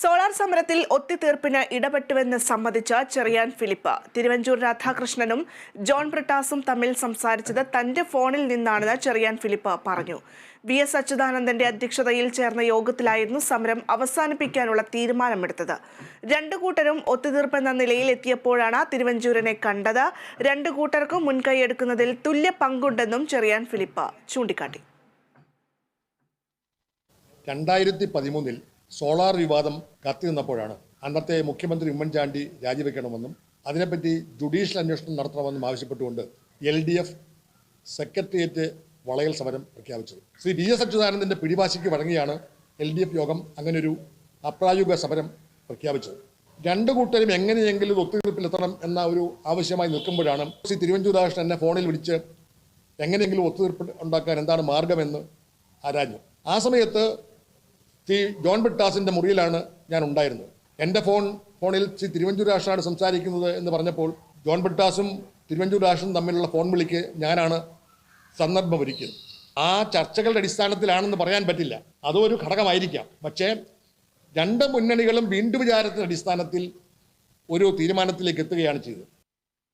Solar സമരത്തിൽ ഒത്തുതീർപ്പിന് ഇടപെട്ടുവെന്ന് സമ്മതിച്ച ചെറിയാൻ ഫിലിപ്പ്. തിരുവഞ്ചൂർ രാധാകൃഷ്ണനും ജോൺ ബ്രിട്ടാസും തമ്മിൽ സംസാരിച്ചത് തന്റെ ഫോണിൽ നിന്നാണെന്ന് ചെറിയാൻ ഫിലിപ്പ് പറഞ്ഞു. വി എസ് അച്യുതാനന്ദന്റെ അധ്യക്ഷതയിൽ ചേർന്ന യോഗത്തിലായിരുന്നു സമരം അവസാനിപ്പിക്കാനുള്ള തീരുമാനമെടുത്തത്. രണ്ടു കൂട്ടരും ഒത്തുതീർപ്പെന്ന നിലയിൽ എത്തിയപ്പോഴാണ് തിരുവഞ്ചൂരിനെ കണ്ടത്. രണ്ടു കൂട്ടർക്കും മുൻകൈയെടുക്കുന്നതിൽ തുല്യ പങ്കുണ്ടെന്നും ചെറിയാൻ ഫിലിപ്പ് ചൂണ്ടിക്കാട്ടി. രണ്ടായിരത്തി പതിമൂന്നിൽ സോളാർ വിവാദം കത്തി നിന്നപ്പോഴാണ് അന്നത്തെ മുഖ്യമന്ത്രി ഉമ്മൻചാണ്ടി രാജിവെക്കണമെന്നും അതിനെപ്പറ്റി ജുഡീഷ്യൽ അന്വേഷണം നടത്തണമെന്നും ആവശ്യപ്പെട്ടുകൊണ്ട് എൽ ഡി എഫ് സെക്രട്ടേറിയറ്റ് വളയൽ സമരം പ്രഖ്യാപിച്ചത്. ശ്രീ വി എസ് അച്യുതാനന്ദന്റെ പിടിവാശിക്ക് വഴങ്ങിയാണ് എൽ ഡി എഫ് യോഗം അങ്ങനൊരു അപ്രായോഗിക സമരം പ്രഖ്യാപിച്ചത്. രണ്ടു കൂട്ടരും എങ്ങനെയെങ്കിലും ഒത്തുതീർപ്പിലെത്തണം എന്ന ഒരു ആവശ്യമായി നിൽക്കുമ്പോഴാണ് ശ്രീ തിരുവഞ്ചൂരാകൃഷ്ണൻ എന്നെ ഫോണിൽ വിളിച്ച് എങ്ങനെയെങ്കിലും ഒത്തുതീർപ്പ് ഉണ്ടാക്കാൻ എന്താണ് മാർഗമെന്ന് ആരാഞ്ഞു ആ സമയത്ത് ശ്രീ ജോൺ ബിട്ടാസിന്റെ മുറിയിലാണ് ഞാൻ ഉണ്ടായിരുന്നത്. എന്റെ ഫോൺ ഫോണിൽ ശ്രീ തിരുവഞ്ചൂർ രാഷ്ട്രമാണ് സംസാരിക്കുന്നത് എന്ന് പറഞ്ഞപ്പോൾ ജോൺ ബിട്ടാസും തിരുവഞ്ചൂർ രാഷ്ട്രനും തമ്മിലുള്ള ഫോൺ വിളിക്ക് ഞാനാണ് സന്ദർഭമൊരുക്കിയത്. ആ ചർച്ചകളുടെ അടിസ്ഥാനത്തിലാണെന്ന് പറയാൻ പറ്റില്ല. അതും ഒരു ഘടകമായിരിക്കാം. പക്ഷേ രണ്ട് മുന്നണികളും വീണ്ടും വിചാരത്തിന്റെ അടിസ്ഥാനത്തിൽ ഒരു തീരുമാനത്തിലേക്ക് എത്തുകയാണ് ചെയ്തത്.